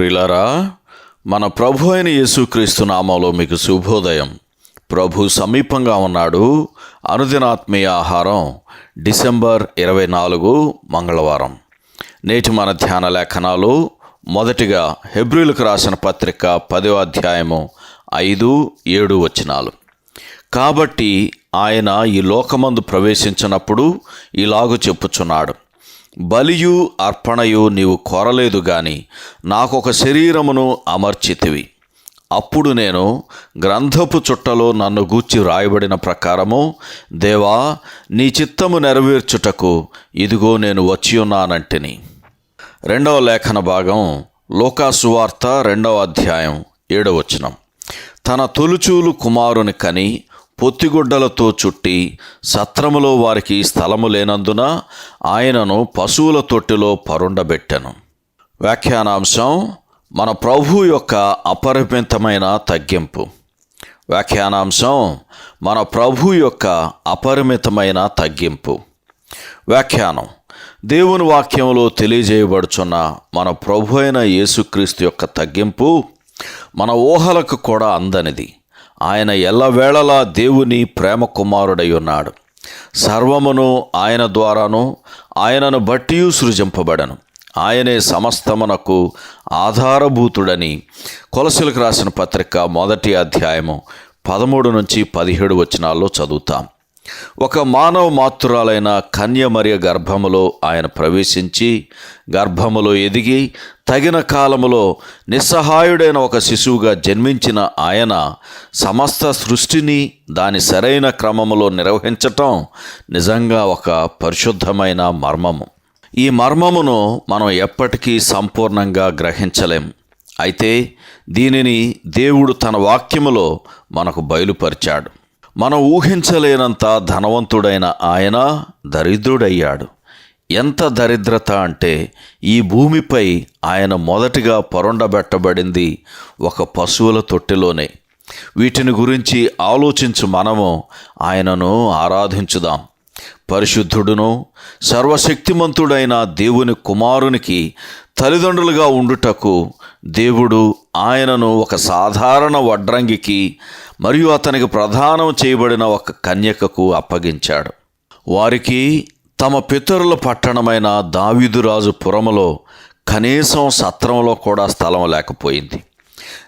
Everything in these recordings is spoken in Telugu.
ప్రిలారా మన ప్రభు అయిన యేసుక్రీస్తు నామంలో మీకు శుభోదయం. ప్రభు సమీపంగా ఉన్నాడు. అనుదినాత్మీయ ఆహారం డిసెంబర్ ఇరవై నాలుగు మంగళవారం. నేటి మన ధ్యాన లేఖనాలు మొదటిగా హెబ్రిలకు రాసిన పత్రిక పదో అధ్యాయము ఐదు ఏడు వచనాలు. కాబట్టి ఆయన ఈ లోకమందు ప్రవేశించినప్పుడు ఇలాగు చెప్పుచున్నాడు. బలియు అర్పణయు నీవు కోరలేదు గాని నాకొక శరీరమును అమర్చితివి. అప్పుడు నేను గ్రంథపు చుట్టలో నన్ను గూర్చి వ్రాయబడిన ప్రకారము దేవా నీ చిత్తము నెరవేర్చుటకు ఇదిగో నేను వచ్చి ఉన్నానంటిని రెండవ లేఖన భాగం లోకాసువార్త రెండవ అధ్యాయం ఏడవచనం తన తొలుచూలు కుమారుని కని పొత్తిగుడ్డలతో చుట్టి సత్రములో వారికి స్థలము లేనందున ఆయనను పశువుల తొట్టిలో పరుండబెట్టెను. వ్యాఖ్యానాంశం మన ప్రభు యొక్క అపరిమితమైన తగ్గింపు. వ్యాఖ్యానాంశం మన ప్రభు యొక్క అపరిమితమైన తగ్గింపు. వ్యాఖ్యానం దేవుని వాక్యంలో తెలియజేయబడుచున్న మన ప్రభు అయిన యేసుక్రీస్తు యొక్క తగ్గింపు మన ఊహలకు కూడా అందనిది. ఆయన ఎల్లవేళలా దేవుని ప్రేమ కుమారుడై ఉన్నాడు సర్వమును ఆయన ద్వారాను ఆయనను బట్టి సృజింపబడను. ఆయనే సమస్తమునకు ఆధారభూతుడని కొలసలకు రాసిన పత్రిక మొదటి అధ్యాయము పదమూడు నుంచి పదిహేడు వచనాల్లో చదువుతాం. ఒక మానవ మాతృరాలైన కన్యమరియ గర్భములో ఆయన ప్రవేశించి గర్భములో ఎదిగి తగిన కాలములో నిస్సహాయుడైన ఒక శిశువుగా జన్మించిన ఆయన సమస్త సృష్టిని దాని సరైన క్రమములో నిర్వహించటం నిజంగా ఒక పరిశుద్ధమైన మర్మము. ఈ మర్మమును మనం ఎప్పటికీ సంపూర్ణంగా గ్రహించలేం. అయితే దీనిని దేవుడు తన వాక్యములో మనకు బయలుపరిచాడు. మనం ఊహించలేనంత ధనవంతుడైన ఆయన దరిద్రుడయ్యాడు. ఎంత దరిద్రత అంటే ఈ భూమిపై ఆయన మొదటిగా పొరండబెట్టబడింది ఒక పశువుల తొట్టిలోనే. వీటిని గురించి ఆలోచించు మనము ఆయనను ఆరాధించుదాం. పరిశుద్ధుడును సర్వశక్తిమంతుడైన దేవుని కుమారునికి తల్లిదండ్రులుగా ఉండుటకు దేవుడు ఆయనను ఒక సాధారణ వడ్రంగికి మరియు అతనికి ప్రదానం చేయబడిన ఒక కన్యకకు అప్పగించాడు. వారికి తమ పితరుల పట్టణమైన దావీదురాజు పురములో కనీసం సత్రంలో కూడా స్థలం లేకపోయింది.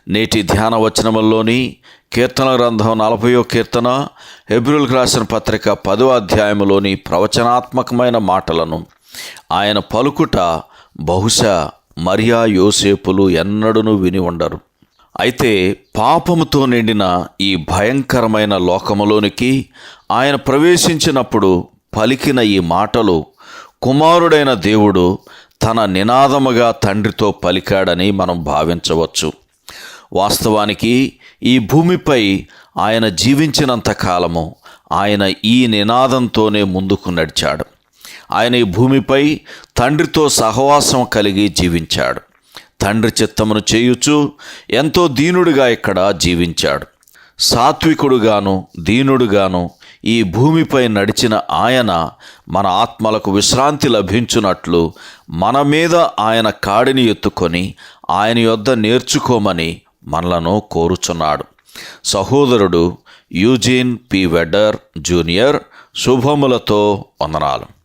నేటి ధ్యాన వచనముల్లోని కీర్తన గ్రంథం నలభయో కీర్తన హెబ్రిల్కి రాసిన పత్రిక పదో అధ్యాయములోని ప్రవచనాత్మకమైన మాటలను ఆయన పలుకుట బహుశా మరియా యోసేపులు ఎన్నడూను విని ఉండరు. అయితే పాపముతో నిండిన ఈ భయంకరమైన లోకములోనికి ఆయన ప్రవేశించినప్పుడు పలికిన ఈ మాటలు కుమారుడైన దేవుడు తన నినాదముగా తండ్రితో పలికాడని మనం భావించవచ్చు. వాస్తవానికి ఈ భూమిపై ఆయన జీవించినంత కాలము ఆయన ఈ నినాదంతోనే ముందుకు నడిచాడు. ఆయన ఈ భూమిపై తండ్రితో సహవాసం కలిగి జీవించాడు. తండ్రి చిత్తమును చేయుచు ఎంతో దీనుడిగా ఇక్కడ జీవించాడు. సాత్వికుడుగాను దీనుడుగాను ఈ భూమిపై నడిచిన ఆయన మన ఆత్మలకు విశ్రాంతి లభించున్నట్లు మన మీద ఆయన కాడిని ఎత్తుకొని ఆయన యొద్ద నేర్చుకోమని మనలను కోరుచున్నాడు. సహోదరుడు యూజీన్ పి వెడ్డర్ జూనియర్ శుభములతో వందనాలు.